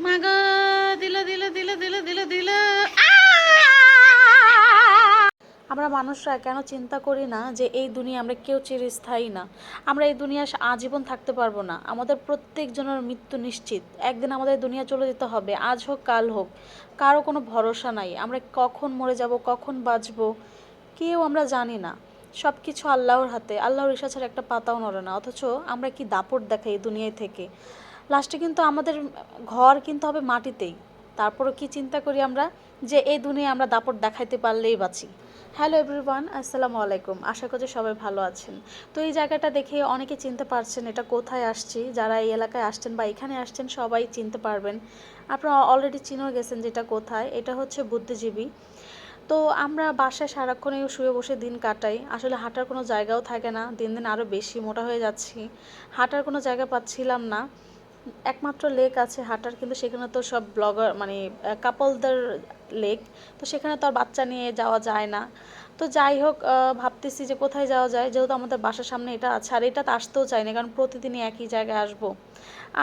মা গো, দিল দিল দিল দিল দিল দিল। আমরা মানুষরা কেন চিন্তা করি না যে এই দুনিয়া আমরা কেউ চিরস্থায়ী না? আমরা এই দুনিয়া আজীবন থাকতে পারব না। আমাদের প্রত্যেকজনের মৃত্যু নিশ্চিত। একদিন আমাদের দুনিয়া চলে যেতে হবে, আজ হোক, কাল হোক। কারও কোনো ভরসা নাই। আমরা কখন মরে যাব, কখন বাঁচব, কেউ আমরা জানি না। সব কিছু আল্লাহর হাতে। আল্লাহর ইচ্ছা ছাড়া একটা পাতাও নড়ে না। অথচ আমরা কি দাপট দেখাই এই দুনিয়ায় থেকে? লাস্টে কিন্তু আমাদের ঘর কিন্তু হবে মাটিতেই। তারপরও কি চিন্তা করি আমরা যে এই দুনিয়ায় আমরা দাপট দেখাইতে পারলেই বাঁচি। হ্যালো এভরিওয়ান আসসালামু আলাইকুম। আশা করছি সবাই ভালো আছেন। তো এই জায়গাটা দেখে অনেকে চিনতে পারছেন এটা কোথায় আসছি, যারা এই এলাকায় আসছেন বা এখানে আসছেন সবাই চিনতে পারবেন। আপনারা অলরেডি চিনেও গেছেন যেটা কোথায়। এটা হচ্ছে বুদ্ধিজীবী। তো আমরা বাসায় সারাক্ষণে শুয়ে বসে দিন কাটাই। আসলে হাঁটার কোনো জায়গাও থাকে না। দিন দিন আরও বেশি মোটা হয়ে যাচ্ছি। হাঁটার কোনো জায়গা পাচ্ছিলাম না। একমাত্র লেক আছে হাঁটার কিন্তু সেখানে তো সব ব্লগার মানে কাপলদের লেক তো সেখানে তো আর বাচ্চা নিয়ে যাওয়া যায় না। তো যাই হোক ভাবতেছি যে কোথায় যাওয়া যায়, যেহেতু আমাদের বাসার সামনে এটা আছে, আর এটাতে আসতেও চাই না, কারণ প্রতিদিনই একই জায়গায় আসব।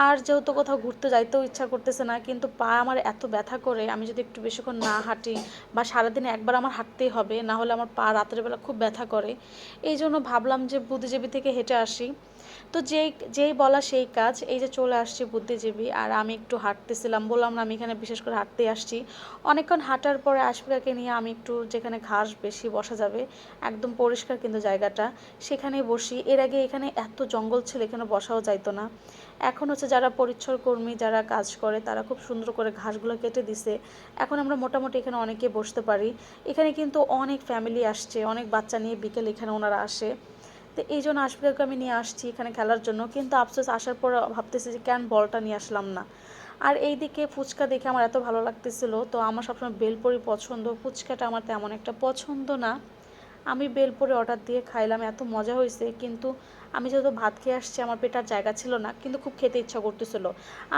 আর যেহেতু কোথাও ঘুরতে যাইতেও ইচ্ছা করতেছে না, কিন্তু পা আমার এত ব্যথা করে, আমি যদি একটু বেশিক্ষণ না হাঁটি, বা সারাদিনে একবার আমার হাঁটতেই হবে, না হলে আমার পা রাতের বেলা খুব ব্যথা করে। এই জন্য ভাবলাম যে বুদ্ধিজীবী থেকে হেঁটে আসি। তো যেই যেই বলা সেই কাজ, এই যে চলে আসছি বুদ্ধিজীবী, আর আমি একটু হাঁটতেছিলাম, বললাম না আমি এখানে বিশেষ করে হাঁটতে আসছি। অনেকক্ষণ হাঁটার পরে আশফিকাকে নিয়ে আমি একটু যেখানে ঘাস বেশি বসা যাবে, একদম পরিষ্কার কিন্তু জায়গাটা, সেখানেই বসি। এর আগে এখানে এত জঙ্গল ছিল, এখানে বসাও যাইতো না। এখন হচ্ছে যারা পরিচ্ছর কর্মী, যারা কাজ করে, তারা খুব সুন্দর করে ঘাসগুলো কেটে দিছে। এখন আমরা মোটামুটি এখানে অনেকে বসতে পারি। এখানে কিন্তু অনেক ফ্যামিলি আসছে, অনেক বাচ্চা নিয়ে বিকেল এখানে ওনারা আসে। তো এই জন্য আশফিকাকে আমি নিয়ে আসছি এখানে খেলার জন্য। কিন্তু আফসোস, আসার পর ভাবতেছি যে কেন বলটা নিয়ে আসলাম না। আর এই দিকে ফুচকা দেখে আমার এত ভালো লাগতেছিল। তো আমার সবসময় বেলপুরি পছন্দ। ফুচকাটা আমার তেমন একটা পছন্দ না। আমি বেলপুরি অর্ডার দিয়ে খাইলাম, এত মজা হয়েছে। কিন্তু আমি যেহেতু ভাত খেয়ে আসছি, আমার পেটার জায়গা ছিল না। কিন্তু খুব খেতে ইচ্ছা করতেছিল।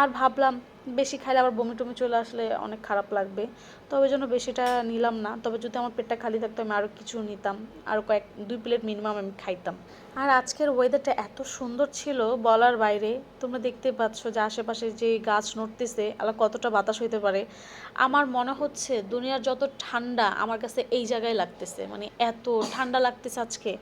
আর ভাবলাম বেশি খাইলে আবার বমি টমি চলে আসলে অনেক খারাপ লাগবে। তো ওই জন্য বেশিটা নিলাম না। তবে যদি আমার পেটটা খালি থাকতো, আমি আরও কিছু নিতাম। আরও কয়েক, দুই প্লেট মিনিমাম আমি খাইতাম। আর আজকের ওয়েদারটা এত সুন্দর ছিল বলার বাইরে। তোমরা দেখতে পাচ্ছ যে আশেপাশে যে গাছ নড়তেছে আলা কতটা বাতাস হইতে পারে। আমার মনে হচ্ছে দুনিয়ার যত ঠান্ডা আমার কাছে এই জায়গায় লাগতেছে। মানে এত ঠান্ডা লাগতেছে আজকে।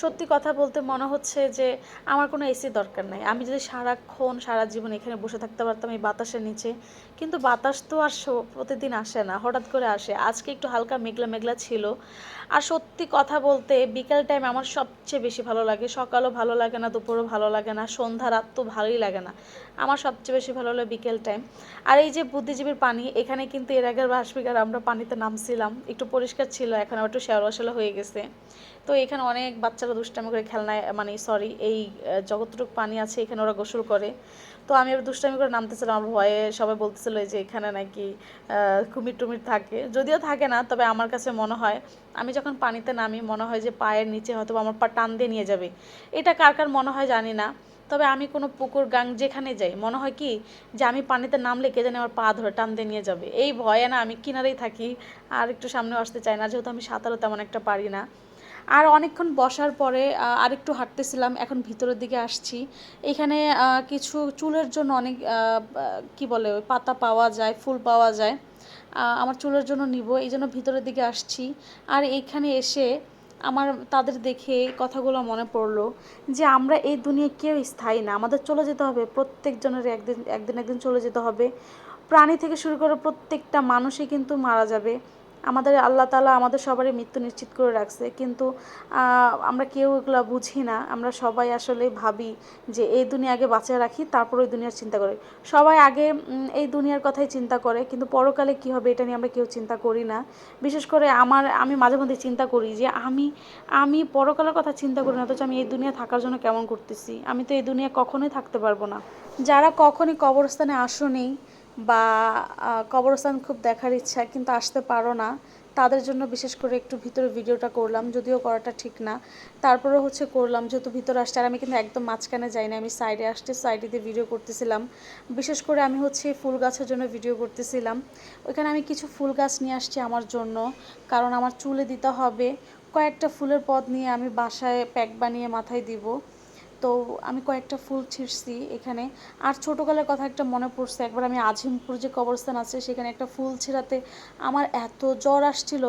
সত্যি কথা বলতে মনে হচ্ছে যে আমার কোনো এসি দরকার নাই। আমি যদি সারাক্ষণ সারা জীবন এখানে বসে থাকতে পারতাম এই বাতাসের নিচে, কিন্তু বাতাস তো আর প্রতিদিন আসে না, হঠাৎ করে আসে। আজকে একটু হালকা মেঘলা মেঘলা ছিল। আর সত্যি কথা বলতে বিকেল টাইম আমার সবচেয়ে বেশি ভালো লাগে। সকালও ভালো লাগে না, দুপুরও ভালো লাগে না, সন্ধ্যা, রাত তো ভালোই লাগে না। আমার সবচেয়ে বেশি ভালো লাগে বিকেল টাইম আর এই যে বুদ্ধিজীবীর পানি, এখানে কিন্তু এর আগের বাসবিকার আমরা পানিতে নামছিলাম। একটু পরিষ্কার ছিল, এখন আবার একটু শ্যাওলা শ্যাওলা হয়ে গেছে। তো এখানে অনেক বাচ্চারা দুষ্টামি করে খেলনায় মানে সরি এই যতটুকু পানি আছে, এখানে ওরা গোসল করে। তো আমি এবার দুষ্টামি করে নামতেছিলাম, আমার ভয়ে সবাই বলতেছিল যে এখানে নাকি কুমির টুমির থাকে। যদিও থাকে না, তবে আমার কাছে মনে হয়, আমি যখন পানিতে নামি, মনে হয় যে পায়ের নিচে হয়তো আমার পা টান দিয়ে নিয়ে যাবে। এটা কার কার মনে হয় জানি না, তবে আমি কোনো পুকুর, গাং যেখানে যাই, মনে হয় কি যে আমি পানিতে নামলে কে জানি আমার পা ধরে টান দিয়ে নিয়ে যাবে। এই ভয়ে না আমি কিনারেই থাকি, আর একটু সামনে আসতে চাই না, যেহেতু আমি সাঁতারও তেমন একটা পারি না। আর অনেকক্ষণ বসার পরে আরেকটু হাঁটতেছিলাম, এখন ভিতরের দিকে আসছি। এখানে কিছু চুলের জন্য অনেক কি বলে পাতা পাওয়া যায়, ফুল পাওয়া যায়। আমার চুলের জন্য নিব, এই জন্য ভিতরের দিকে আসছি। আর এইখানে এসে আমার, তাদের দেখে কথাগুলো মনে পড়ল যে, আমরা এই দুনিয়ায় কেউ স্থায়ী না। আমাদের চলে যেতে হবে, প্রত্যেকজনের একদিন একদিন একদিন চলে যেতে হবে। প্রাণী থেকে শুরু করে প্রত্যেকটা মানুষই কিন্তু মারা যাবে। আমাদের আল্লাহ তালা আমাদের সবারই মৃত্যু নিশ্চিত করে রাখছে। কিন্তু আমরা কেউ এগুলো বুঝি না। আমরা সবাই আসলে ভাবি যে এই দুনিয়া আগে বাঁচিয়ে রাখি, তারপর ওই দুনিয়ার চিন্তা করি। সবাই আগে এই দুনিয়ার কথাই চিন্তা করে, কিন্তু পরকালে কী হবে এটা নিয়ে আমরা কেউ চিন্তা করি না। বিশেষ করে আমার, আমি মাঝে মধ্যে চিন্তা করি যে আমি আমি পরকালের কথা চিন্তা করি না, অথচ আমি এই দুনিয়া থাকার জন্য কেমন করতেছি? আমি তো এই দুনিয়া কখনোই থাকতে পারব না। যারা কখনই কবরস্থানে আসোনি বা কবরস্থান খুব দেখার ইচ্ছা কিন্তু আসতে পারো না। তাদের জন্য বিশেষ করে একটু ভিতরে ভিডিওটা করলাম, যদিও করাটা ঠিক না। তারপরে হচ্ছে করলাম যেহেতু ভিতরে আসছে, আর আমি কিন্তু একদম মাঝখানে যাই না আমি সাইডে আসতে সাইডে দিয়ে ভিডিও করতেছিলাম। বিশেষ করে আমি হচ্ছে ফুল গাছের জন্য ভিডিও করতেছিলাম। ওইখানে আমি কিছু ফুল গাছ নিয়ে আসছি আমার জন্য, কারণ আমার চুলে দিতে হবে। কয়েকটা ফুলের পদ নিয়ে আমি বাসায় প্যাক বানিয়ে মাথায় দিব। তো আমি কয়েকটা ফুল ছিঁড়ছি এখানে। আর ছোটোকালের কথা একটা মনে পড়ছে, একবার আমি আজিমপুর যে কবরস্থান আছে, সেখানে একটা ফুল ছিঁড়াতে আমার এত জ্বর আসছিল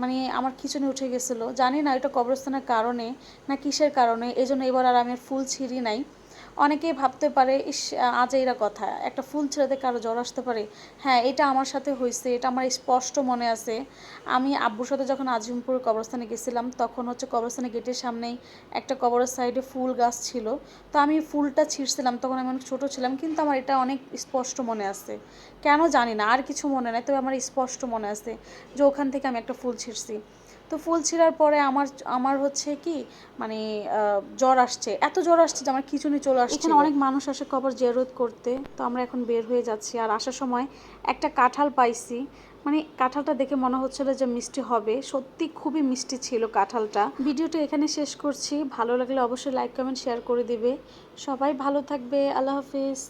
মানে আমার খিচুনি উঠে গেছিল। জানি না এটা কবরস্থানের কারণে না কিসের কারণে এই জন্য এবার আর আমি ফুল ছিঁড়ি নাই। অনেকেই ভাবতে পারে, ইস, আজ এইরা কথা একটা ফুল ছেড়েতে কারও জ্বর আসতে পারে। হ্যাঁ এটা আমার সাথে হয়েছে এটা আমার স্পষ্ট মনে আছে। আমি আব্বুর সাথে যখন আজিমপুর কবরস্থানে গেছিলাম, তখন হচ্ছে কবরস্থানে গেটের সামনেই একটা কবরের সাইডে ফুল গাছ ছিল। তো আমি ফুলটা ছিঁড়ছিলাম, তখন আমি অনেক ছোটো ছিলাম, কিন্তু আমার এটা অনেক স্পষ্ট মনে আছে। কেন জানি না, আর কিছু মনে নাই, তবে আমার স্পষ্ট মনে আছে যে ওখান থেকে আমি একটা ফুল ছিঁড়ছি। তো ফুল ছিঁড়ার পরে আমার আমার হচ্ছে কি মানে জ্বর আসছে। এত জ্বর আসছে যে আমার খিচুনি চলে আসছে এখানে অনেক মানুষ আসে কবর জিয়ারত করতে তো আমরা এখন বের হয়ে যাচ্ছি। আর আসার সময় একটা কাঁঠাল পাইছি। মানে কাঁঠালটা দেখে মনে হচ্ছিল যে মিষ্টি হবে। সত্যি খুবই মিষ্টি ছিল কাঁঠালটা। ভিডিওটা এখানে শেষ করছি। ভালো লাগলে অবশ্যই লাইক কমেন্ট শেয়ার করে দিবে। সবাই ভালো থাকবে। আল্লাহ হাফিজ।